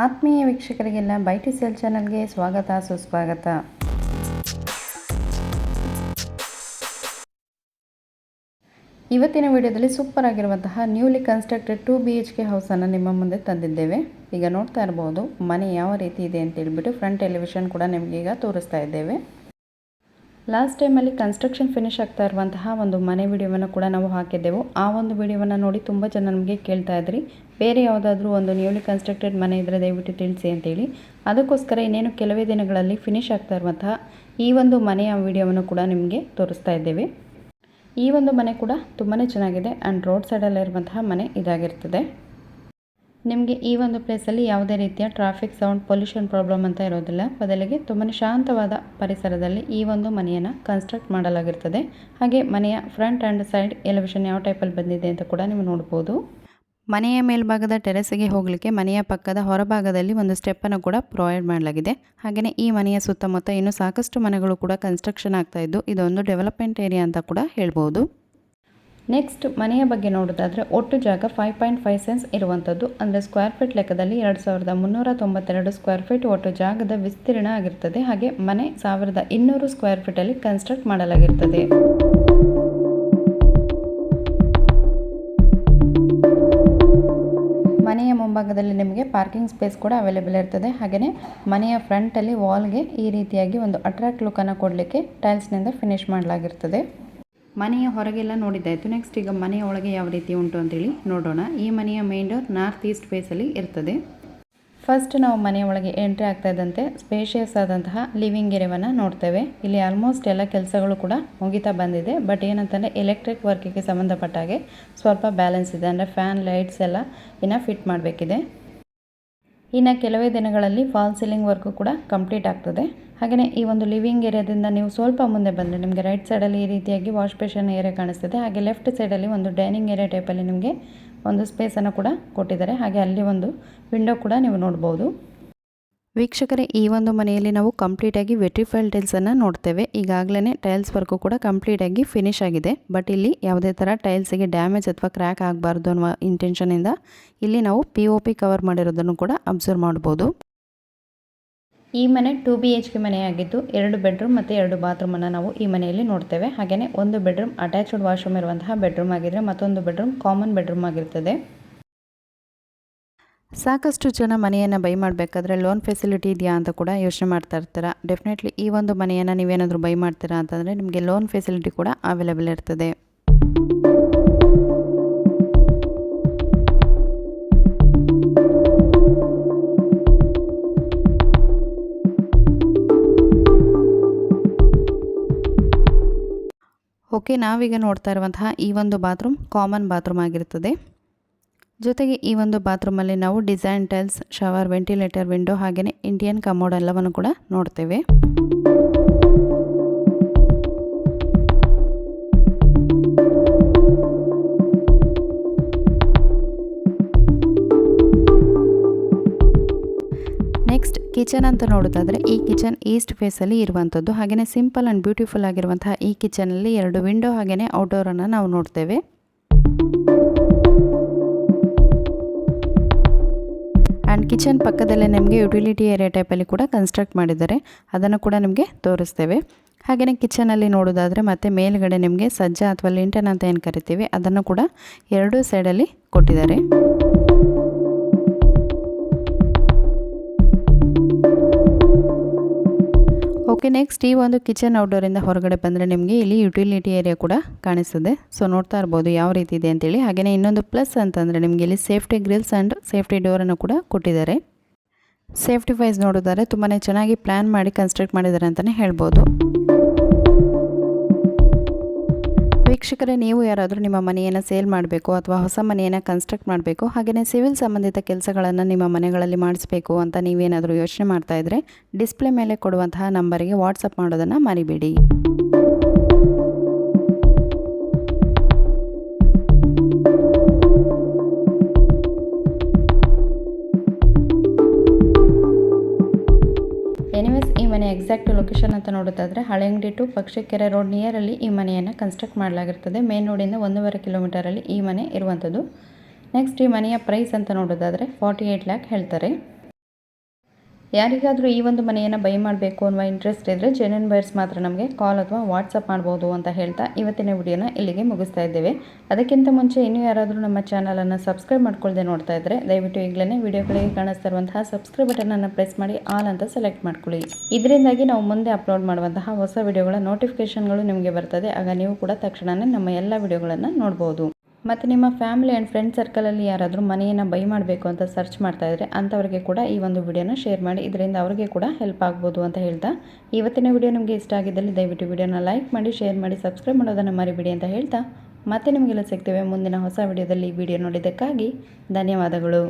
ಆತ್ಮೀಯ ವೀಕ್ಷಕರಿಗೆಲ್ಲ ಬೈಟಿ ಸೆಲ್ ಚಾನಲ್ಗೆ ಸ್ವಾಗತ, ಸುಸ್ವಾಗತ. ಇವತ್ತಿನ ವಿಡಿಯೋದಲ್ಲಿ ಸೂಪರ್ ಆಗಿರುವಂತಹ newly constructed two B H K ಹೌಸನ್ನು ನಿಮ್ಮ ಮುಂದೆ ತಂದಿದ್ದೇವೆ. ಈಗ ನೋಡ್ತಾ ಇರ್ಬೋದು, ಮನೆ ಯಾವ ರೀತಿ ಇದೆ ಅಂತ ಹೇಳ್ಬಿಟ್ಟು ಫ್ರಂಟ್ ಎಲಿವೇಶನ್ ಕೂಡ ನಿಮಗೆ ಈಗ ತೋರಿಸ್ತಾ ಇದ್ದೇವೆ. ಲಾಸ್ಟ್ ಟೈಮಲ್ಲಿ ಕನ್ಸ್ಟ್ರಕ್ಷನ್ ಫಿನಿಶ್ ಆಗ್ತಾ ಇರುವಂತಹ ಒಂದು ಮನೆ ವಿಡಿಯೋವನ್ನು ಕೂಡ ನಾವು ಹಾಕಿದ್ದೆವು. ಆ ಒಂದು ವಿಡಿಯೋವನ್ನು ನೋಡಿ ತುಂಬ ಜನ ನಮಗೆ ಕೇಳ್ತಾ ಇದ್ರಿ. ಬೇರೆ ಯಾವುದಾದ್ರೂ ಒಂದು ನ್ಯೂಲಿ ಕನ್ಸ್ಟ್ರಕ್ಟೆಡ್ ಮನೆ ಇದ್ದರೆ ದಯವಿಟ್ಟು ತಿಳಿಸಿ ಅಂತೇಳಿ. ಅದಕ್ಕೋಸ್ಕರ ಇನ್ನೇನು ಕೆಲವೇ ದಿನಗಳಲ್ಲಿ ಫಿನಿಶ್ ಆಗ್ತಾ ಇರುವಂತಹ ಈ ಒಂದು ಮನೆಯ ವಿಡಿಯೋವನ್ನು ಕೂಡ ನಿಮಗೆ ತೋರಿಸ್ತಾ ಇದ್ದೇವೆ. ಈ ಒಂದು ಮನೆ ಕೂಡ ತುಂಬಾ ಚೆನ್ನಾಗಿದೆ ಆ್ಯಂಡ್ ರೋಡ್ ಸೈಡಲ್ಲಿರುವಂತಹ ಮನೆ ಇದಾಗಿರ್ತದೆ. ನಿಮಗೆ ಈ ಒಂದು ಪ್ಲೇಸಲ್ಲಿ ಯಾವುದೇ ರೀತಿಯ ಟ್ರಾಫಿಕ್ ಸೌಂಡ್ ಪೊಲ್ಯೂಷನ್ ಪ್ರಾಬ್ಲಮ್ ಅಂತ ಇರೋದಿಲ್ಲ. ಬದಲಿಗೆ ತುಂಬಾ ಶಾಂತವಾದ ಪರಿಸರದಲ್ಲಿ ಈ ಒಂದು ಮನೆಯನ್ನು ಕನ್ಸ್ಟ್ರಕ್ಟ್ ಮಾಡಲಾಗಿರ್ತದೆ. ಹಾಗೆ ಮನೆಯ ಫ್ರಂಟ್ ಆ್ಯಂಡ್ ಸೈಡ್ ಎಲಿವೇಶನ್ ಯಾವ ಟೈಪಲ್ಲಿ ಬಂದಿದೆ ಅಂತ ಕೂಡ ನೀವು ನೋಡ್ಬೋದು. ಮನೆಯ ಮೇಲ್ಭಾಗದ ಟೆರೆಸ್ಗೆ ಹೋಗಲಿಕ್ಕೆ ಮನೆಯ ಪಕ್ಕದ ಹೊರಭಾಗದಲ್ಲಿ ಒಂದು ಸ್ಟೆಪ್ಪನ್ನು ಕೂಡ ಪ್ರೊವೈಡ್ ಮಾಡಲಾಗಿದೆ. ಹಾಗೆಯೇ ಈ ಮನೆಯ ಸುತ್ತಮುತ್ತ ಇನ್ನೂ ಸಾಕಷ್ಟು ಮನೆಗಳು ಕೂಡ ಕನ್ಸ್ಟ್ರಕ್ಷನ್ ಆಗ್ತಾ ಇದ್ದು, ಇದೊಂದು ಡೆವಲಪ್ಮೆಂಟ್ ಏರಿಯಾ ಅಂತ ಕೂಡ ಹೇಳ್ಬೋದು. ನೆಕ್ಸ್ಟ್ ಮನೆಯ ಬಗ್ಗೆ ನೋಡೋದಾದರೆ ಒಟ್ಟು ಜಾಗ ಫೈವ್ ಪಾಯಿಂಟ್ ಫೈವ್ ಸೆನ್ಸ್ ಇರುವಂಥದ್ದು ಅಂದರೆ ಸ್ಕ್ವೇರ್ ಫೀಟ್ ಲೆಕ್ಕದಲ್ಲಿ ಎರಡು ಸಾವಿರದ ಮುನ್ನೂರ ತೊಂಬತ್ತೆರಡು ಸ್ಕ್ವೇರ್ ಫೀಟ್ ಒಟ್ಟು ಜಾಗದ ವಿಸ್ತೀರ್ಣ ಆಗಿರ್ತದೆ. ಹಾಗೆ ಮನೆ ಸಾವಿರದ ಇನ್ನೂರು ಸ್ಕ್ವೇರ್ ಫೀಟಲ್ಲಿ ಕನ್ಸ್ಟ್ರಕ್ಟ್ ಮಾಡಲಾಗಿರ್ತದೆ. ಮನೆಯ ಮುಂಭಾಗದಲ್ಲಿ ನಿಮಗೆ ಪಾರ್ಕಿಂಗ್ ಸ್ಪೇಸ್ ಕೂಡ ಅವೈಲೇಬಲ್ ಇರ್ತದೆ. ಹಾಗೆಯೇ ಮನೆಯ ಫ್ರಂಟಲ್ಲಿ ವಾಲ್ಗೆ ಈ ರೀತಿಯಾಗಿ ಒಂದು ಅಟ್ರಾಕ್ಟ್ ಲುಕ್ಕನ್ನು ಕೊಡಲಿಕ್ಕೆ ಟೈಲ್ಸ್ನಿಂದ ಫಿನಿಶ್ ಮಾಡಲಾಗಿರ್ತದೆ. ಮನೆಯ ಹೊರಗೆಲ್ಲ ನೋಡಿದ್ದಾಯಿತು. ನೆಕ್ಸ್ಟ್ ಈಗ ಮನೆಯ ಒಳಗೆ ಯಾವ ರೀತಿ ಉಂಟು ಅಂತೇಳಿ ನೋಡೋಣ. ಈ ಮನೆಯ ಮೇನ್ ಡೋರ್ ನಾರ್ತ್ ಈಸ್ಟ್ ಫೇಸಲ್ಲಿ ಇರ್ತದೆ. ಫಸ್ಟ್ ನಾವು ಮನೆಯೊಳಗೆ ಎಂಟ್ರಿ ಆಗ್ತಾ ಇದ್ದಂತೆ ಸ್ಪೇಷಿಯಸ್ ಆದಂತಹ ಲಿವಿಂಗ್ ಏರಿಯಾವನ್ನು ನೋಡ್ತೇವೆ. ಇಲ್ಲಿ ಆಲ್ಮೋಸ್ಟ್ ಎಲ್ಲ ಕೆಲಸಗಳು ಕೂಡ ಮುಗಿತಾ ಬಂದಿದೆ. ಬಟ್ ಏನಂತಂದರೆ ಎಲೆಕ್ಟ್ರಿಕ್ ವರ್ಕಿಗೆ ಸಂಬಂಧಪಟ್ಟ ಹಾಗೆ ಸ್ವಲ್ಪ ಬ್ಯಾಲೆನ್ಸ್ ಇದೆ. ಅಂದರೆ ಫ್ಯಾನ್ ಲೈಟ್ಸ್ ಎಲ್ಲ ಇನ್ನು ಫಿಟ್ ಮಾಡಬೇಕಿದೆ. ಇನ್ನು ಕೆಲವೇ ದಿನಗಳಲ್ಲಿ ಫಾಲ್ ಸೀಲಿಂಗ್ ವರ್ಕು ಕೂಡ ಕಂಪ್ಲೀಟ್ ಆಗ್ತದೆ. ಹಾಗೆಯೇ ಈ ಒಂದು ಲಿವಿಂಗ್ ಏರಿಯಾದಿಂದ ನೀವು ಸ್ವಲ್ಪ ಮುಂದೆ ಬಂದರೆ ನಿಮಗೆ ರೈಟ್ ಸೈಡಲ್ಲಿ ಈ ರೀತಿಯಾಗಿ ವಾಶ್ ಬೇಷನ್ ಏರಿಯಾ ಕಾಣಿಸ್ತದೆ. ಹಾಗೆ ಲೆಫ್ಟ್ ಸೈಡಲ್ಲಿ ಒಂದು ಡೈನಿಂಗ್ ಏರಿಯಾ ಟೈಪಲ್ಲಿ ನಿಮಗೆ ಒಂದು ಸ್ಪೇಸನ್ನು ಕೂಡ ಕೊಟ್ಟಿದ್ದಾರೆ. ಹಾಗೆ ಅಲ್ಲಿ ಒಂದು ವಿಂಡೋ ಕೂಡ ನೀವು ನೋಡ್ಬೋದು. ವೀಕ್ಷಕರೇ, ಈ ಒಂದು ಮನೆಯಲ್ಲಿ ನಾವು ಕಂಪ್ಲೀಟಾಗಿ ವೆಟ್ರಿಫೈಲ್ ಟೈಲ್ಸನ್ನು ನೋಡ್ತೇವೆ. ಈಗಾಗಲೇ ಟೈಲ್ಸ್ ವರ್ಕು ಕೂಡ ಕಂಪ್ಲೀಟಾಗಿ ಫಿನಿಶ್ ಆಗಿದೆ. ಬಟ್ ಇಲ್ಲಿ ಯಾವುದೇ ಥರ ಟೈಲ್ಸಿಗೆ ಡ್ಯಾಮೇಜ್ ಅಥವಾ ಕ್ರ್ಯಾಕ್ ಆಗಬಾರ್ದು ಅನ್ನುವ ಇಂಟೆನ್ಷನಿಂದ ಇಲ್ಲಿ ನಾವು ಪಿ ಪಿ ಕವರ್ ಮಾಡಿರೋದನ್ನು ಕೂಡ ಅಬ್ಸರ್ವ್ ಮಾಡ್ಬೋದು. ಈ ಮನೆ ಟು ಬಿ ಎಚ್ ಕೆ ಮನೆಯಾಗಿದ್ದು ಎರಡು ಬೆಡ್ರೂಮ್ ಮತ್ತು ಎರಡು ಬಾತ್ರೂಮನ್ನು ನಾವು ಈ ಮನೆಯಲ್ಲಿ ನೋಡ್ತೇವೆ. ಹಾಗೆಯೇ ಒಂದು ಬೆಡ್ರೂಮ್ ಅಟ್ಯಾಚ್ಡ್ ವಾಶ್ರೂಮ್ ಇರುವಂತಹ ಬೆಡ್ರೂಮ್ ಆಗಿದ್ದರೆ ಮತ್ತೊಂದು ಬೆಡ್ರೂಮ್ ಕಾಮನ್ ಬೆಡ್ರೂಮ್ ಆಗಿರ್ತದೆ. ಸಾಕಷ್ಟು ಜನ ಮನೆಯನ್ನು ಬೈ ಮಾಡಬೇಕಾದ್ರೆ ಲೋನ್ ಫೆಸಿಲಿಟಿ ಇದೆಯಾ ಅಂತ ಕೂಡ ಯೋಚನೆ ಮಾಡ್ತಾ ಇರ್ತಾರೆ? ಡೆಫಿನೆಟ್ಲಿ ಈ ಒಂದು ಮನೆಯನ್ನು ನೀವೇನಾದರೂ ಬೈ ಮಾಡ್ತೀರಾ ಅಂತಂದರೆ ನಿಮಗೆ ಲೋನ್ ಫೆಸಿಲಿಟಿ ಕೂಡ ಅವೈಲೇಬಲ್ ಇರ್ತದೆ. ಓಕೆ, ನಾವೀಗ ನೋಡ್ತಾ ಇರುವಂತಹ ಈ ಒಂದು ಬಾತ್ರೂಮ್ ಕಾಮನ್ ಬಾತ್ರೂಮ್ ಆಗಿರ್ತದೆ ಜೊತೆಗೆ ಈ ಒಂದು ಬಾತ್ರೂಮಲ್ಲಿ ನಾವು design tiles, shower, ventilator, window ಹಾಗೆಯೇ ಇಂಡಿಯನ್ ಕಮೋಡ್ ಎಲ್ಲವನ್ನು ಕೂಡ ನೋಡ್ತೇವೆ. ಕಿಚನ್ ಅಂತ ನೋಡೋದಾದರೆ ಈ ಕಿಚನ್ ಈಸ್ಟ್ ಫೇಸಲ್ಲಿ ಇರುವಂಥದ್ದು ಹಾಗೆಯೇ ಸಿಂಪಲ್ ಆ್ಯಂಡ್ ಬ್ಯೂಟಿಫುಲ್ ಆಗಿರುವಂತಹ ಈ ಕಿಚನಲ್ಲಿ ಎರಡು ವಿಂಡೋ ಹಾಗೆಯೇ ಔಟ್ಡೋರನ್ನು ನಾವು ನೋಡ್ತೇವೆ. ಆ್ಯಂಡ್ ಕಿಚನ್ ಪಕ್ಕದಲ್ಲೇ ನಿಮಗೆ ಯುಟಿಲಿಟಿ ಏರಿಯಾ ಟೈಪಲ್ಲಿ ಕೂಡ ಕನ್ಸ್ಟ್ರಕ್ಟ್ ಮಾಡಿದ್ದಾರೆ. ಅದನ್ನು ಕೂಡ ನಿಮಗೆ ತೋರಿಸ್ತೇವೆ. ಹಾಗೆಯೇ ಕಿಚನಲ್ಲಿ ನೋಡೋದಾದರೆ ಮತ್ತೆ ಮೇಲ್ಗಡೆ ನಿಮಗೆ ಸಜ್ಜಾ ಅಥವಾ ಲಿಂಟನ್ ಅಂತ ಏನು ಕರಿತೀವಿ, ಅದನ್ನು ಕೂಡ ಎರಡೂ ಸೈಡಲ್ಲಿ ಕೊಟ್ಟಿದ್ದಾರೆ. ಓಕೆ ನೆಕ್ಸ್ಟ್ ಈ ಒಂದು ಕಿಚನ್ ಔಟ್ಡೋರಿಂದ ಹೊರಗಡೆ ಬಂದರೆ ನಿಮಗೆ ಇಲ್ಲಿ ಯುಟಿಲಿಟಿ ಏರಿಯಾ ಕೂಡ ಕಾಣಿಸ್ತದೆ. ಸೊ ನೋಡ್ತಾ ಇರ್ಬೋದು ಯಾವ ರೀತಿ ಇದೆ ಅಂತೇಳಿ. ಹಾಗೆಯೇ ಇನ್ನೊಂದು ಪ್ಲಸ್ ಅಂತಂದರೆ ನಿಮಗೆ ಇಲ್ಲಿ ಸೇಫ್ಟಿ ಗ್ರಿಲ್ಸ್ ಆ್ಯಂಡ್ ಸೇಫ್ಟಿ ಡೋರನ್ನು ಕೂಡ ಕೊಟ್ಟಿದ್ದಾರೆ. ಸೇಫ್ಟಿ ವೈಸ್ ನೋಡಿದರೆ ತುಂಬಾ ಚೆನ್ನಾಗಿ ಪ್ಲ್ಯಾನ್ ಮಾಡಿ ಕನ್ಸ್ಟ್ರಕ್ಟ್ ಮಾಡಿದ್ದಾರೆ ಅಂತಲೇ ಹೇಳ್ಬೋದು. ವೀಕ್ಷಕರೇ ನೀವು ಯಾರಾದರೂ ನಿಮ್ಮ ಮನೆಯನ್ನು ಸೇಲ್ ಮಾಡಬೇಕು ಅಥವಾ ಹೊಸ ಮನೆಯನ್ನು ಕನ್ಸ್ಟ್ರಕ್ಟ್ ಮಾಡಬೇಕು ಹಾಗೆಯೇ ಸಿವಿಲ್ ಸಂಬಂಧಿತ ಕೆಲಸಗಳನ್ನು ನಿಮ್ಮ ಮನೆಗಳಲ್ಲಿ ಮಾಡಿಸಬೇಕು ಅಂತ ನೀವೇನಾದರೂ ಯೋಚನೆ ಮಾಡ್ತಾ ಇದ್ದರೆ ಡಿಸ್ಪ್ಲೇ ಮೇಲೆ ಕೊಡುವಂತಹ ನಂಬರಿಗೆ ವಾಟ್ಸಪ್ ಮಾಡೋದನ್ನು ಮರಿಬೇಡಿ. ಲೊಕೇಶನ್ ಅಂತ ನೋಡೋದಾದರೆ ಹಳೆಂಗಡಿ ಟು ಪಕ್ಷಿಕೆರೆ ರೋಡ್ ನಿಯರಲ್ಲಿ ಈ ಮನೆಯನ್ನು ಕನ್ಸ್ಟ್ರಕ್ಟ್ ಮಾಡಲಾಗಿರ್ತದೆ. ಮೇನ್ ರೋಡಿಂದ ಒಂದೂವರೆ ಕಿಲೋಮೀಟರಲ್ಲಿ ಈ ಮನೆ ಇರುವಂಥದ್ದು ನೆಕ್ಸ್ಟ್ ಈ ಮನೆಯ ಪ್ರೈಸ್ ಅಂತ ನೋಡೋದಾದರೆ ಫಾರ್ಟಿ ಏಯ್ಟ್ ಲ್ಯಾಕ್ ಹೇಳ್ತಾರೆ. ಯಾರಿಗಾದರೂ ಈ ಒಂದು ಮನೆಯನ್ನು ಬೈ ಮಾಡಬೇಕು ಅನ್ನುವ ಇಂಟ್ರೆಸ್ಟ್ ಇದ್ದರೆ ಜೆನ್ಯನ್ ಬೈರ್ಸ್ ಮಾತ್ರ ನಮಗೆ ಕಾಲ್ ಅಥವಾ ವಾಟ್ಸಪ್ ಮಾಡ್ಬೋದು ಅಂತ ಹೇಳ್ತಾ ಇವತ್ತಿನ ವಿಡಿಯೋನ ಇಲ್ಲಿಗೆ ಮುಗಿಸ್ತಾ ಇದ್ದೇವೆ. ಅದಕ್ಕಿಂತ ಮುಂಚೆ ಇನ್ನೂ ಯಾರಾದರೂ ನಮ್ಮ ಚಾನಲನ್ನು ಸಬ್ಸ್ಕ್ರೈಬ್ ಮಾಡ್ಕೊಳ್ಳದೆ ನೋಡ್ತಾ ಇದ್ದರೆ ದಯವಿಟ್ಟು ಈಗಲೇ ವಿಡಿಯೋಗಳಿಗೆ ಕಾಣಿಸ್ತಾ ಇರುವಂತಹ ಸಬ್ಸ್ಕ್ರೈಬ್ ಬಟನನ್ನು ಪ್ರೆಸ್ ಮಾಡಿ ಆಲ್ ಅಂತ ಸೆಲೆಕ್ಟ್ ಮಾಡ್ಕೊಳ್ಳಿ. ಇದರಿಂದಾಗಿ ನಾವು ಮುಂದೆ ಅಪ್ಲೋಡ್ ಮಾಡುವಂತಹ ಹೊಸ ವಿಡಿಯೋಗಳ ನೋಟಿಫಿಕೇಷನ್ಗಳು ನಿಮಗೆ ಬರ್ತದೆ. ಆಗ ನೀವು ಕೂಡ ತಕ್ಷಣವೇ ನಮ್ಮ ಎಲ್ಲ ವಿಡಿಯೋಗಳನ್ನು ನೋಡ್ಬೋದು. ಮತ್ತು ನಿಮ್ಮ ಫ್ಯಾಮಿಲಿ ಆ್ಯಂಡ್ ಫ್ರೆಂಡ್ ಸರ್ಕಲಲ್ಲಿ ಯಾರಾದರೂ ಮನೆಯನ್ನು ಬೈ ಮಾಡಬೇಕು ಅಂತ ಸರ್ಚ್ ಮಾಡ್ತಾ ಇದ್ದರೆ ಅಂಥವ್ರಿಗೆ ಕೂಡ ಈ ಒಂದು ವಿಡಿಯೋನ ಶೇರ್ ಮಾಡಿ. ಇದರಿಂದ ಅವರಿಗೆ ಕೂಡ ಹೆಲ್ಪ್ ಆಗ್ಬೋದು ಅಂತ ಹೇಳ್ತಾ ಇವತ್ತಿನ ವಿಡಿಯೋ ನಿಮಗೆ ಇಷ್ಟ ಆಗಿದ್ದಲ್ಲಿ ದಯವಿಟ್ಟು ವಿಡಿಯೋನ ಲೈಕ್ ಮಾಡಿ ಶೇರ್ ಮಾಡಿ ಸಬ್ಸ್ಕ್ರೈಬ್ ಮಾಡೋದನ್ನು ಮರಿಬಿಡಿ ಅಂತ ಹೇಳ್ತಾ ಮತ್ತೆ ನಿಮಗೆಲ್ಲ ಸಿಗ್ತೇವೆ ಮುಂದಿನ ಹೊಸ ವಿಡಿಯೋದಲ್ಲಿ ವಿಡಿಯೋ ನೋಡಿದ್ದಕ್ಕಾಗಿ ಧನ್ಯವಾದಗಳು.